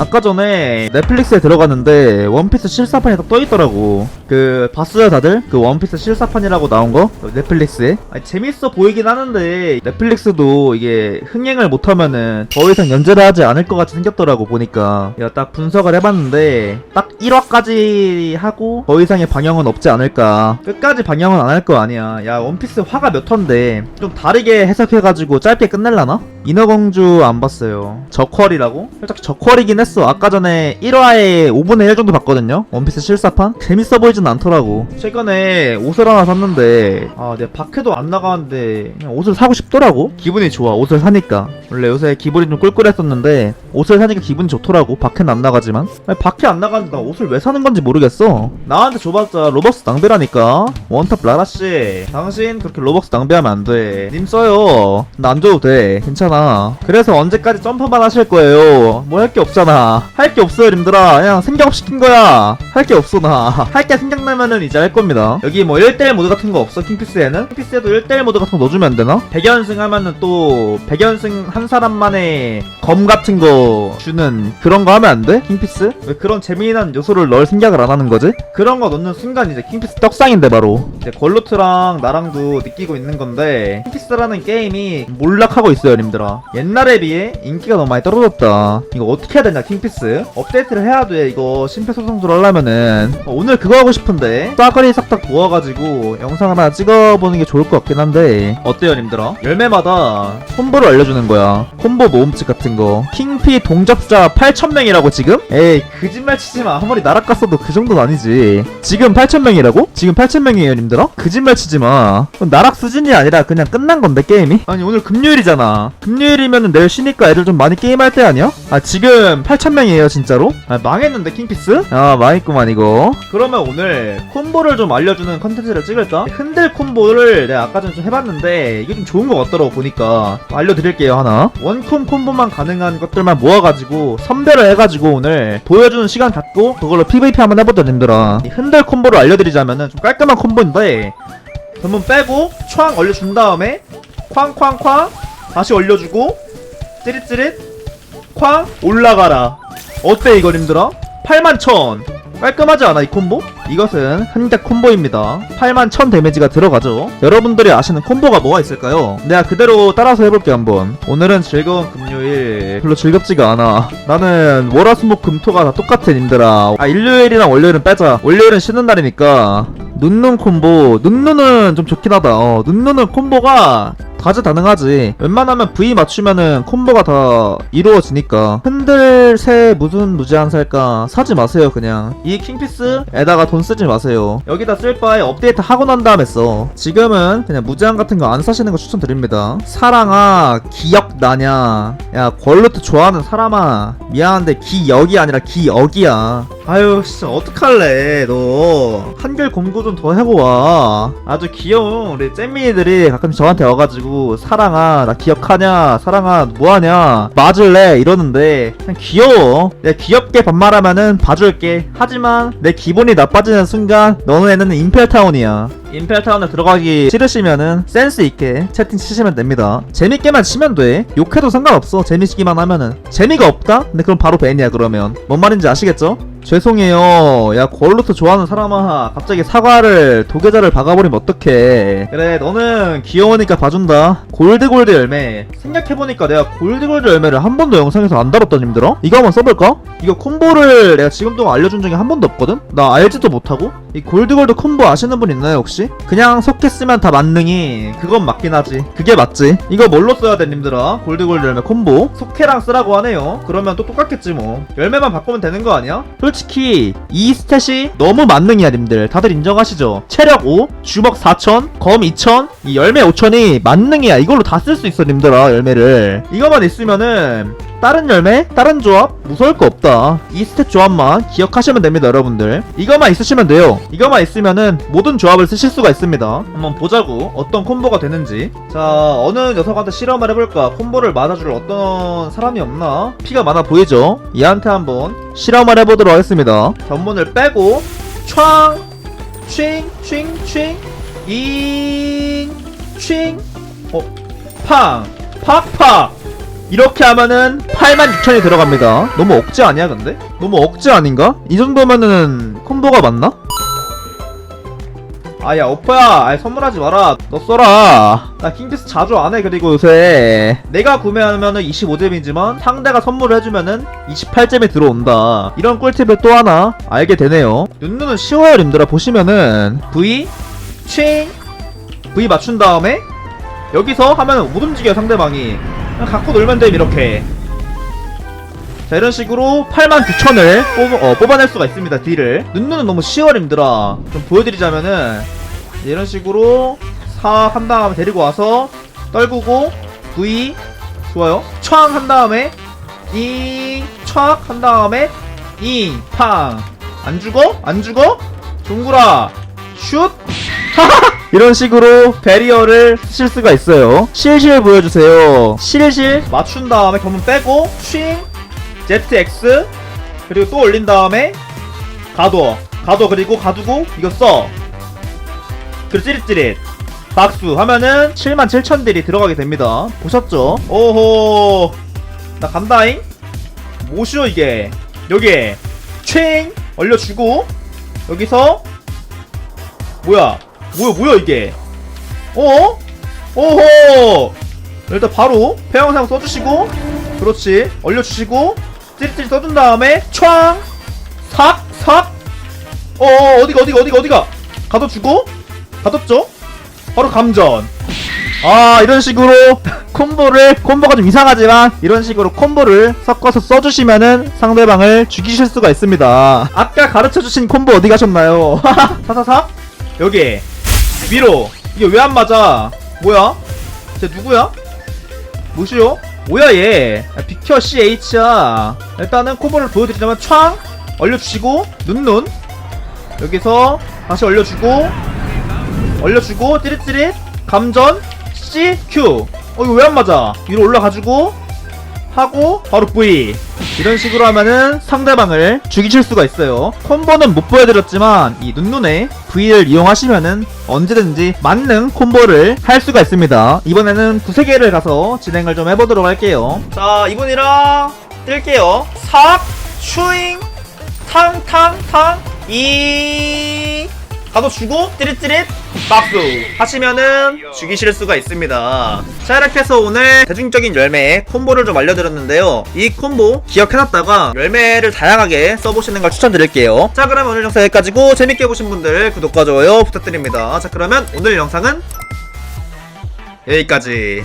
아까 전에 넷플릭스에 들어갔는데 원피스 실사판이 딱 떠있더라고 그 봤어요 다들? 그 원피스 실사판이라고 나온 거? 넷플릭스에 아니, 재밌어 보이긴 하는데 넷플릭스도 이게 흥행을 못하면은 더 이상 연재를 하지 않을 것 같이 생겼더라고 보니까 내가 딱 분석을 해봤는데 딱 1화까지 하고 더 이상의 방영은 없지 않을까 끝까지 방영은 안 할 거 아니야 야 원피스 화가 몇 화인데 좀 다르게 해석해가지고 짧게 끝낼라나? 인어공주 안 봤어요 저퀄이라고? 살짝 저퀄이긴 했어 아까 전에 1화에 5분의 1 정도 봤거든요 원피스 실사판? 재밌어 보이 진 않더라고. 최근에 옷을 하나 샀는데 아 내가 밖에도 안 나가는데 그냥 옷을 사고 싶더라고. 기분이 좋아 옷을 사니까. 원래 요새 기분이 좀 꿀꿀했었는데 옷을 사니까 기분이 좋더라고. 밖에는 안 나가지만. 아니, 밖에 안 나가는데 나 옷을 왜 사는 건지 모르겠어. 나한테 줘봤자 로벅스 낭비라니까. 원탑 라라씨 당신 그렇게 로벅스 낭비하면 안돼님 써요. 나 안 줘도 돼. 괜찮아. 그래서 언제까지 점프만 하실 거예요? 뭐 할 게 없잖아. 할 게 없어요 님들아. 그냥 생각 시킨 거야. 할 게 없어 나. 할게 생각나면은 이제 할 겁니다 여기 뭐 1대1 모드 같은 거 없어 킹피스에는? 킹피스에도 1대1 모드 같은 거 넣어주면 안 되나? 100연승 하면은 또 100연승 한 사람만의 검 같은 거 주는 그런 거 하면 안 돼? 킹피스? 왜 그런 재미난 요소를 넣을 생각을 안 하는 거지? 그런 거 넣는 순간 이제 킹피스 떡상인데 바로 이제 걸로트랑 나랑도 느끼고 있는 건데 킹피스라는 게임이 몰락하고 있어요 님들아 옛날에 비해 인기가 너무 많이 떨어졌다 이거 어떻게 해야 되냐 킹피스 업데이트를 해야 돼 이거 심폐소생술 하려면은 어, 오늘 그거 하고 싶 은데 싸그리 싹싹 모아가지고 영상 하나 찍어보는 게 좋을 것 같긴 한데 어때요 님들아 열매마다 콤보를 알려주는 거야 콤보 모음집 같은 거 킹피 동접자 8,000명이라고 지금? 에이 거짓말 치지마 아무리 나락 갔어도 그 정도는 아니지 지금 8,000명이라고? 지금 8,000명이에요 님들아? 거짓말 치지마 나락 수준이 아니라 그냥 끝난 건데 게임이? 아니 오늘 금요일이잖아 금요일이면은 내일 쉬니까 애들 좀 많이 게임할 때 아니야? 아 지금 8,000명이에요 진짜로? 아 망했는데 킹피스? 아 망했구만 이거 그러면 오늘 콤보를 좀 알려주는 컨텐츠를 찍을까? 흔들 콤보를 내가 아까 전에 좀 해봤는데 이게 좀 좋은 것 같더라고 보니까 알려드릴게요 하나 원콤 콤보만 가능한 것들만 모아가지고 선별을 해가지고 오늘 보여주는 시간 갖고 그걸로 PVP 한번 해보자 님들아 이 흔들 콤보를 알려드리자면은 좀 깔끔한 콤보인데 전문 빼고 쾅 올려준 다음에 쾅쾅쾅 다시 올려주고 찌릿찌릿 쾅 올라가라 어때 이거 님들아? 81,000 깔끔하지 않아 이 콤보? 이것은 흔대 콤보입니다. 81,000 데미지가 들어가죠. 여러분들이 아시는 콤보가 뭐가 있을까요? 내가 그대로 따라서 해볼게 한번. 오늘은 즐거운 금요일. 별로 즐겁지가 않아. 나는 월화수목 금토가 다 똑같아 님들아. 아 일요일이랑 월요일은 빼자. 월요일은 쉬는 날이니까. 눈눈 콤보. 눈눈은 좀 좋긴 하다. 어 눈눈은 콤보가 다재다능하지. 웬만하면 V 맞추면은 콤보가 다 이루어지니까. 흔들 새 무슨 무제한 살까 사지 마세요 그냥. 이 킹피스에다가 돈 쓰지 마세요. 여기다 쓸 바에 업데이트 하고 난 다음에 써. 지금은 그냥 무제한 같은 거 안 사시는 거 추천드립니다. 사랑아 기억 나냐? 야 걸루트 좋아하는 사람아. 미안한데 기역이 아니라 기역이야. 아유 진짜 어떡할래 너. 한글 공부 좀 더 해보아 아주 귀여운 우리 잼민이들이 가끔 저한테 와가지고 사랑아 나 기억하냐? 사랑아 뭐하냐? 맞을래? 이러는데 그냥 귀여워. 내가 귀엽게 반말하면은 봐줄게. 하지만 내 기분이 나빠지는 순간 너네는 임펠타운이야 임펠타운에 들어가기 싫으시면은 센스 있게 채팅 치시면 됩니다 재밌게만 치면 돼 욕해도 상관없어 재밌기만 하면은 재미가 없다? 근데 그럼 바로 밴이야 그러면 뭔 말인지 아시겠죠? 죄송해요. 야, 골로트 좋아하는 사람아, 갑자기 사과를, 도계자를 박아버리면 어떡해. 그래, 너는 귀여우니까 봐준다. 골드골드 열매. 생각해보니까 내가 골드골드 열매를 한 번도 영상에서 안 다뤘다, 님들어? 이거 한번 써볼까? 이거 콤보를 내가 지금 동안 알려준 적이 한 번도 없거든? 나 알지도 못하고? 이 골드골드 콤보 아시는 분 있나요, 혹시? 그냥 속해 쓰면 다 만능이, 그건 맞긴 하지. 그게 맞지. 이거 뭘로 써야 돼, 님들아? 골드골드 열매 콤보? 속해랑 쓰라고 하네요. 그러면 또 똑같겠지, 뭐. 열매만 바꾸면 되는 거 아니야? 솔직히 이 스탯이 너무 만능이야 님들 다들 인정하시죠 체력 5 주먹 4000검2000이 열매 5000이 만능이야 이걸로 다 쓸 수 있어 님들아 열매를 이거만 있으면은 다른 열매 다른 조합? 무서울 거 없다. 이 스탯 조합만 기억하시면 됩니다 여러분들. 이거만 있으시면 돼요. 이거만 있으면은 모든 조합을 쓰실 수가 있습니다. 한번 보자고. 어떤 콤보가 되는지. 자 어느 녀석한테 실험을 해볼까? 콤보를 맞아줄 어떤 사람이 없나? 피가 많아 보이죠? 얘한테 한번 실험을 해보도록 하겠습니다. 전문을 빼고 촥 칭칭칭 잉칭 어팡 팍팍 이렇게 하면은 86,000이 들어갑니다. 너무 억지 아니야 근데? 너무 억지 아닌가? 이 정도면은 콤보가 맞나? 아야 오빠야. 아이, 선물하지 마라. 너 써라. 나 킹피스 자주 안 해 그리고 요새. 내가 구매하면은 25점이지만 상대가 선물을 해주면은 28점이 들어온다. 이런 꿀팁을 또 하나 알게 되네요. 눈눈은 쉬워요 님들아. 보시면은 V 칭 V 맞춘 다음에 여기서 하면 못 움직여 상대방이 갖고 놀면 됨 이렇게. 자 이런 식으로 89,000을 뽑, 어, 뽑아낼 수가 있습니다 딜을. 눈눈은 너무 쉬워림들아. 좀 보여드리자면은 이런 식으로 4 한 다음에 데리고 와서 떨구고 V 좋아요. 촥 한 다음에 이촥한 다음에 이팡안 죽어? 안 죽어? 종구라. 슛 이런 식으로 베리어를 쓰실 수가 있어요. 실실 보여주세요. 실실. 맞춘 다음에 검은 빼고 칭 ZX 그리고 또 올린 다음에 가둬. 가둬 그리고 가두고 이거 써. 그리고 찌릿찌릿. 박수 하면은 77,000딜이 들어가게 됩니다. 보셨죠? 오호. 나 간다잉. 뭐시오 이게. 여기 칭 얼려주고 여기서 뭐야 뭐야 뭐야 이게 어? 오호 일단 바로 폐영상 써주시고 그렇지 얼려주시고 찌릿찌릿 써준 다음에 촥 삭! 삭! 어어 어디가 어디가 어디가 어디가 가둬주고 가뒀죠? 바로 감전 아 이런 식으로 콤보를 콤보가 좀 이상하지만 이런 식으로 콤보를 섞어서 써주시면은 상대방을 죽이실 수가 있습니다 아까 가르쳐주신 콤보 어디 가셨나요? 사사사 여기 위로 이게 왜 안 맞아? 뭐야? 쟤 누구야? 뭐시오? 뭐야 얘? 야, 비켜 CH야. 일단은 콤보를 보여드리자면 촥 얼려주시고 눈눈. 여기서 다시 얼려주고 얼려주고 찌릿찌릿. 감전 C Q. 어 이거 왜 안 맞아? 위로 올라가지고 하고 바로 V 이런 식으로 하면은 상대방을 죽이실 수가 있어요. 콤보는 못 보여드렸지만 이 눈눈에 V를 이용하시면은 언제든지 만능 콤보를 할 수가 있습니다. 이번에는 두세 개를 가서 진행을 좀 해보도록 할게요. 자 이분이랑 뛸게요. 삭 슈잉 탕탕탕 이 가도 주고 찌릿찌릿 박수 하시면은 죽이실 수가 있습니다. 자 이렇게 해서 오늘 대중적인 열매 콤보를 좀 알려드렸는데요. 이 콤보 기억해놨다가 열매를 다양하게 써보시는 걸 추천드릴게요. 자 그러면 오늘 영상 여기까지고 재밌게 보신 분들 구독과 좋아요 부탁드립니다. 자 그러면 오늘 영상은 여기까지